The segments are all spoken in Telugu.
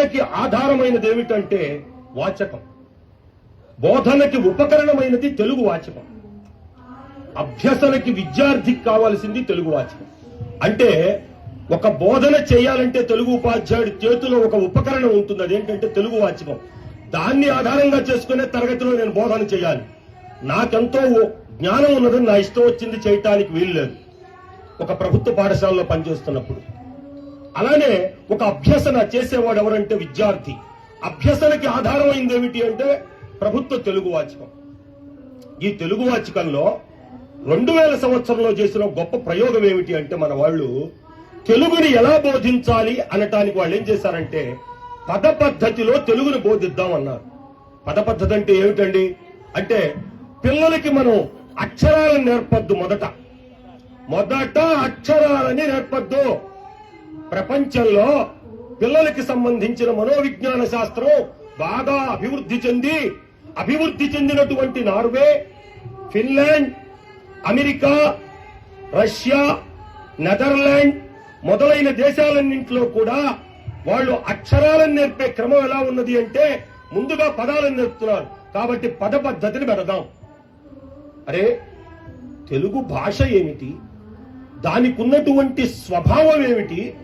బోధనకి ఆధారమైనది ఏమిటంటే వాచకం. బోధనకి ఉపకరణమైనది తెలుగు వాచకం. అభ్యసనకి విద్యార్థికి కావాల్సింది తెలుగు వాచకం. అంటే ఒక బోధన చేయాలంటే తెలుగు ఉపాధ్యాయుడి చేతిలో ఒక ఉపకరణం ఉంటుంది అదేంటంటే తెలుగు వాచకం. దాన్ని ఆధారంగా చేసుకునే తరగతిలో నేను బోధన చేయాలి. నాకెంతో జ్ఞానం ఉన్నదని నా ఇష్టం వచ్చింది చేయటానికి వీలు లేదు. ఒక ప్రభుత్వ పాఠశాలలో పనిచేస్తున్నప్పుడు అలానే ఒక అభ్యసన చేసేవాడు ఎవరంటే విద్యార్థి. అభ్యసనకి ఆధారమైంది ఏమిటి అంటే ప్రభుత్వ తెలుగు వాచకం. ఈ తెలుగు వాచకంలో రెండు వేల సంవత్సరంలో చేసిన గొప్ప ప్రయోగం ఏమిటి అంటే మన వాళ్ళు తెలుగుని ఎలా బోధించాలి అనటానికి వాళ్ళు ఏం చేశారంటే పద పద్ధతిలో తెలుగుని బోధిద్దాం అన్నారు పద పద్ధతి అంటే ఏమిటండి? అంటే పిల్లలకి మనం అక్షరాలను నేర్పద్దు మొదట. మొదట అక్షరాలని నేర్పద్దు. ప్రపంచంలో పిల్లలకి సంబంధించిన మనోవిజ్ఞాన శాస్త్రం బాగా అభివృద్ధి చెంది అభివృద్ధి చెందినటువంటి Norway Finland America Russia Netherland మొదలైన దేశాలన్నింటిలో కూడా వాళ్ళు అక్షరాలను నేర్పే క్రమం ఎలా ఉన్నది అంటే ముందుగా పదాలను నేర్పుతున్నారు. కాబట్టి పద పద్ధతిని పెడదాం. అరే తెలుగు భాష ఏమిటి? దానికి ఉన్నటువంటి స్వభావం ఏమిటి?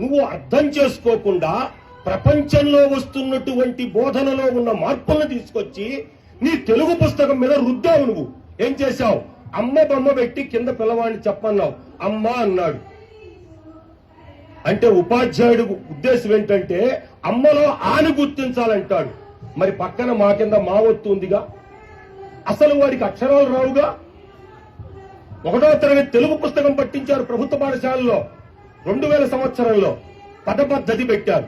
నువ్వు అర్థం చేసుకోకుండా ప్రపంచంలో వస్తున్నటువంటి బోధనలో ఉన్న మార్పులను తీసుకొచ్చి నీ తెలుగు పుస్తకం మీద రుద్దావు నువ్వు. ఏం చేశావు? అమ్మ బొమ్మ పెట్టి కింద పిల్లవాడిని చెప్పన్నావు. అమ్మ అన్నాడు. అంటే ఉపాధ్యాయుడు ఉద్దేశం ఏంటంటే అమ్మలో ఆని గుర్తించాలంటాడు. మరి పక్కన మా కింద మా ఒత్తు ఉందిగా? అసలు వాడికి అక్షరాలు రావుగా? ఒకటో తరగతి తెలుగు పుస్తకం పట్టించారు ప్రభుత్వ పాఠశాలలో. రెండు వేల సంవత్సరంలో పద పద్ధతి పెట్టారు.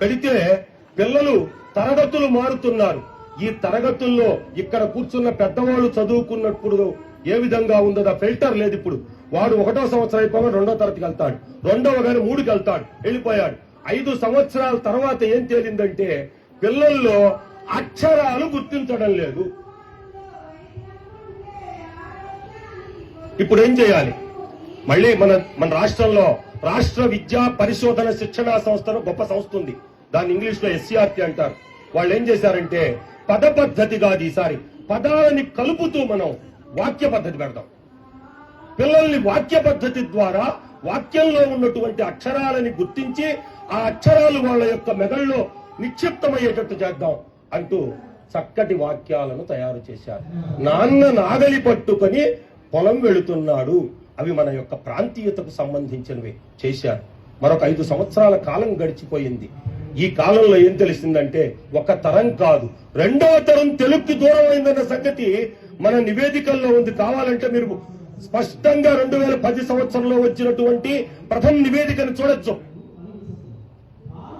పెడితే పిల్లలు తరగతులు మారుతున్నారు. ఈ తరగతుల్లో ఇక్కడ కూర్చున్న పెద్దవాళ్ళు చదువుకున్నప్పుడు ఏ విధంగా ఉందో ఆ ఫిల్టర్ లేదు ఇప్పుడు. వాడు ఒకటో సంవత్సరం అయిపోగా రెండో తరగతికి వెళ్తాడు. రెండవ గాని మూడుకి వెళ్తాడు. వెళ్ళిపోయాడు. ఐదు సంవత్సరాల తర్వాత ఏం తేలిందంటే పిల్లల్లో అక్షరాలు గుర్తించడం లేదు. ఇప్పుడు ఏం చేయాలి? మళ్ళీ మన మన రాష్ట్రంలో రాష్ట్ర విద్యా పరిశోధన శిక్షణా సంస్థను గొప్ప సంస్థ ఉంది. దాన్ని ఇంగ్లీష్లో ఎస్సీఆర్టీ అంటారు. వాళ్ళు ఏం చేశారంటే పద పద్ధతి కాదు ఈసారి పదాలని కలుపుతూ మనం వాక్య పద్ధతి పెడదాం పిల్లల్ని వాక్య పద్ధతి ద్వారా వాక్యంలో ఉన్నటువంటి అక్షరాలని గుర్తించి ఆ అక్షరాలు వాళ్ళ యొక్క మెదళ్ళలో నిక్షిప్తమయ్యేటట్టు చేద్దాం అంటూ చక్కటి వాక్యాలను తయారు చేశారు. నాన్న నాగలి పట్టుకొని పొలం వెళుతున్నాడు. అవి మన యొక్క ప్రాంతీయతకు సంబంధించినవి చేశారు. మరొక ఐదు సంవత్సరాల కాలం గడిచిపోయింది. ఈ కాలంలో ఏం తెలిసిందంటే ఒక తరం కాదు రెండవ తరం తెలుగుకి దూరం అయిందన్న సంగతి మన నివేదికల్లో ఉంది. కావాలంటే మీరు స్పష్టంగా రెండు వేల పది సంవత్సరంలో వచ్చినటువంటి ప్రథమ నివేదికను చూడొచ్చు.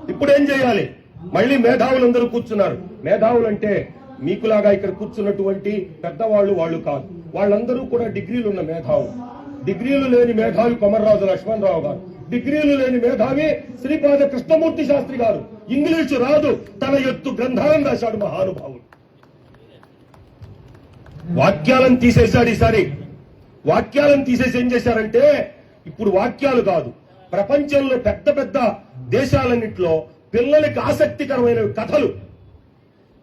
ఇప్పుడు ఏం చేయాలి? మళ్ళీ మేధావులందరూ కూర్చున్నారు. మేధావులు అంటే మీకులాగా ఇక్కడ కూర్చున్నటువంటి పెద్దవాళ్ళు వాళ్ళు కాదు. వాళ్ళందరూ కూడా డిగ్రీలు ఉన్న మేధావులు. డిగ్రీలు లేని మేధావి కొమర్రాజు లక్ష్మణరావు గారు. డిగ్రీలు లేని మేధావి శ్రీపాద కృష్ణమూర్తి శాస్త్రి గారు. ఇంగ్లీషు రాదు తన ఎత్తు గ్రంథాలను రాశాడు మహానుభావుడు. వాక్యాలను తీసేశాడు ఈసారి. వాక్యాలను తీసేసి ఏం చేశారంటే ఇప్పుడు వాక్యాలు కాదు ప్రపంచంలో పెద్ద పెద్ద దేశాలన్నింటిలో పిల్లలకి ఆసక్తికరమైన కథలు.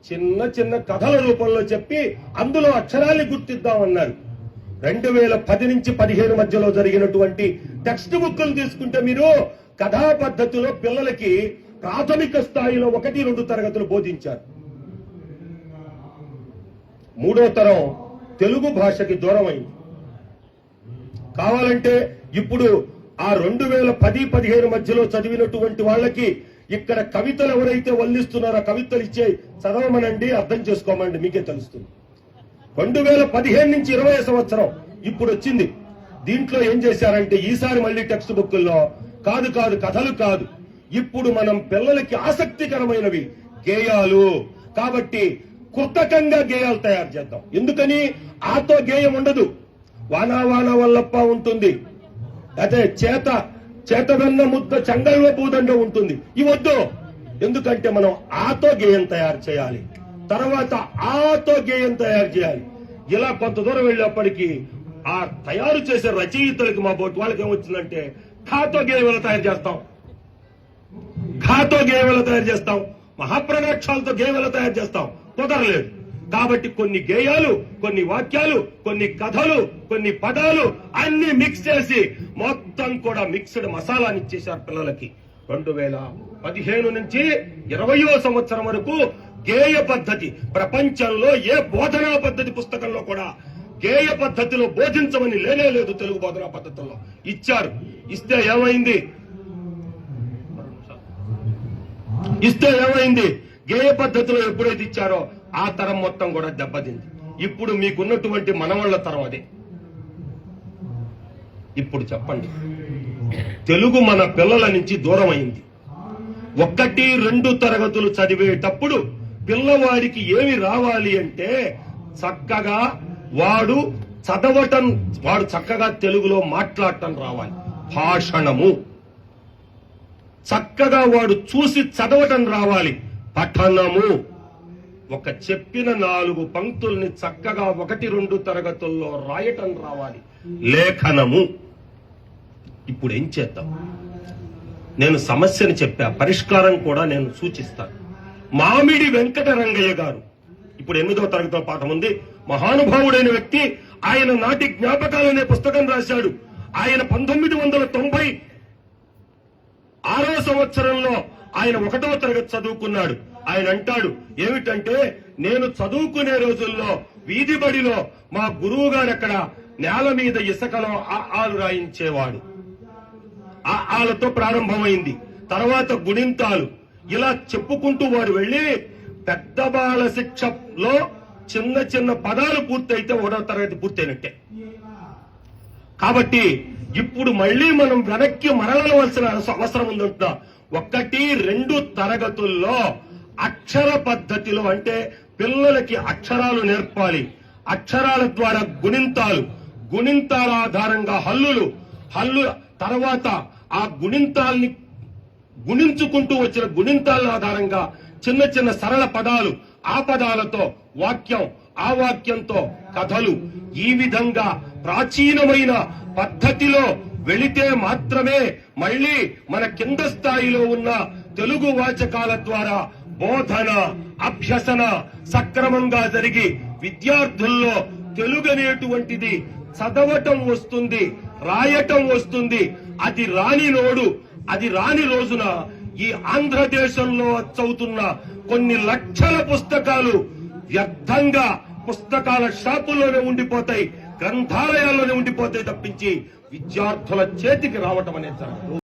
చిన్న చిన్న కథల రూపంలో చెప్పి అందులో అక్షరాల్ని గుర్తిద్దామన్నారు. రెండు వేల పది నుంచి పదిహేను మధ్యలో జరిగినటువంటి టెక్స్ట్ బుక్లు తీసుకుంటే మీరు కథా పద్ధతిలో పిల్లలకి ప్రాథమిక స్థాయిలో ఒకటి రెండు తరగతులు బోధించారు. మూడో తరం తెలుగు భాషకి దూరమైంది. కావాలంటే ఇప్పుడు ఆ రెండు వేల పది పదిహేను మధ్యలో చదివినటువంటి వాళ్ళకి ఇక్కడ కవితలు ఎవరైతే వల్లిస్తున్నారో కవితలు ఇచ్చే చదవమనండి అర్థం చేసుకోమండి మీకే తెలుస్తుంది. రెండు వేల పదిహేను నుంచి ఇరవై సంవత్సరం ఇప్పుడు వచ్చింది. దీంట్లో ఏం చేశారంటే ఈసారి మళ్ళీ టెక్స్ట్ బుక్కుల్లో కాదు కాదు కథలు కాదు. ఇప్పుడు మనం పిల్లలకి ఆసక్తికరమైనవి గేయాలు. కాబట్టి కృతకంగా గేయాలు తయారు చేద్దాం. ఎందుకని? ఆతో గేయం ఉండదు. వానా వానా వల్లప్ప ఉంటుంది. అదే చేత చేత ముద్ద చంగల్వ పూదండ ఉంటుంది. ఇవద్దు ఎందుకంటే మనం ఆతో గేయం తయారు చేయాలి. తర్వాత ఆతో గేయం తయారు చేయాలి. ఇలా కొంత దూరం వెళ్ళేప్పటికీ ఆ తయారు చేసే రచయితలకు మా బోట్ వాళ్ళకి ఏమొచ్చిందంటే ఖాతో గేయం తయారు చేస్తాం. ఖాతో గేయాలు తయారు చేస్తాం. మహాప్రదాక్షాలతో గేయాలు తయారు చేస్తాం. కుదరలేదు. కాబట్టి కొన్ని గేయాలు కొన్ని వాక్యాలు కొన్ని కథలు కొన్ని పదాలు అన్ని మిక్స్ చేసి మొత్తం కూడా మిక్స్డ్ మసాలాని ఇచ్చేశారు పిల్లలకి. రెండు వేల పదిహేను నుంచి ఇరవయో సంవత్సరం వరకు గేయ పద్ధతి ప్రపంచంలో ఏ బోధనా పద్ధతి పుస్తకంలో కూడా గేయ పద్ధతిలో బోధించమని లేనే లేదు తెలుగు బోధనా పద్ధతుల్లో. ఇచ్చారు. ఇస్తే ఏమైంది? ఇస్తే ఏమైంది? గేయ పద్ధతిలో ఎప్పుడైతే ఇచ్చారో ఆ తరం మొత్తం కూడా దెబ్బతింది. ఇప్పుడు మీకున్నటువంటి మనవళ్ళ తరం అదే. ఇప్పుడు చెప్పండి. తెలుగు మన పిల్లల నుంచి దూరం అయింది ఒకటి రెండు తరగతులు చదివేటప్పుడు పిల్లవాడికి ఏమి రావాలి అంటే చక్కగా వాడు చదవటం వాడు చక్కగా తెలుగులో మాట్లాడటం రావాలి. భాషణము. చక్కగా వాడు చూసి చదవటం రావాలి. పఠనము. ఒక చెప్పిన నాలుగు పంక్తుల్ని చక్కగా ఒకటి రెండు తరగతుల్లో రాయటం రావాలి. లేఖనము. ఇప్పుడు ఏం చేద్దాం? నేను సమస్యను చెప్పా పరిష్కారం కూడా నేను సూచిస్తాను. మామిడి వెంకట రంగయ్య గారు ఇప్పుడు ఎనిమిదవ తరగతిలో పాఠం ఉంది మహానుభావుడైన వ్యక్తి ఆయన నాటి జ్ఞాపకాలనే పుస్తకం రాశాడు. ఆయన పంతొమ్మిది వందల తొంభై ఆరో సంవత్సరంలో ఆయన ఒకటవ తరగతి చదువుకున్నాడు. ఆయన అంటాడు ఏమిటంటే నేను చదువుకునే రోజుల్లో వీధి బడిలో మా గురువు గారు అక్కడ నేల మీద ఇసుకలో ఆ ఆలు రాయించేవాడు. ఆ ఆలతో ప్రారంభమైంది. తర్వాత గుణింతాలు. ఇలా చెప్పుకుంటూ వాడు వెళ్ళి పెద్ద బాల శిక్షలో చిన్న చిన్న పదాలు పూర్తయితే ఒకటో తరగతి పూర్తయినట్టే. కాబట్టి ఇప్పుడు మళ్ళీ మనం వెనక్కి మరలవలసిన అవసరం ఉందంటున్నా ఒకటి రెండు తరగతుల్లో అక్షర పద్ధతిలో అంటే పిల్లలకి అక్షరాలు నేర్పాలి. అక్షరాల ద్వారా గుణింతాలు. గుణింతాల ఆధారంగా హల్లులు. హల్లు తర్వాత ఆ గుణింతాల్ని గుణించుకుంటూ వచ్చిన గుణింతాల ఆధారంగా చిన్న చిన్న సరళ పదాలు ఆ పదాలతో వాక్యం ఆ వాక్యంతో కథలు. ఈ విధంగా ప్రాచీనమైన పద్ధతిలో వెళితే మాత్రమే మళ్ళీ మన కింద స్థాయిలో ఉన్న తెలుగు వాచకాల ద్వారా బోధన అభ్యసన సక్రమంగా జరిగి విద్యార్థుల్లో తెలుగు అనేటువంటిది చదవటం వస్తుంది రాయటం వస్తుంది. అది రాని నోడు అది రాని రోజున ఈ ఆంధ్రదేశంలో చదువుతున్న కొన్ని లక్షల పుస్తకాలు వ్యర్థంగా పుస్తకాల షాపుల్లోనే ఉండిపోతాయి గ్రంథాలయాల్లోనే ఉండిపోతాయి తప్పించి విద్యార్థుల చేతికి రావటం అనేది జరగదు.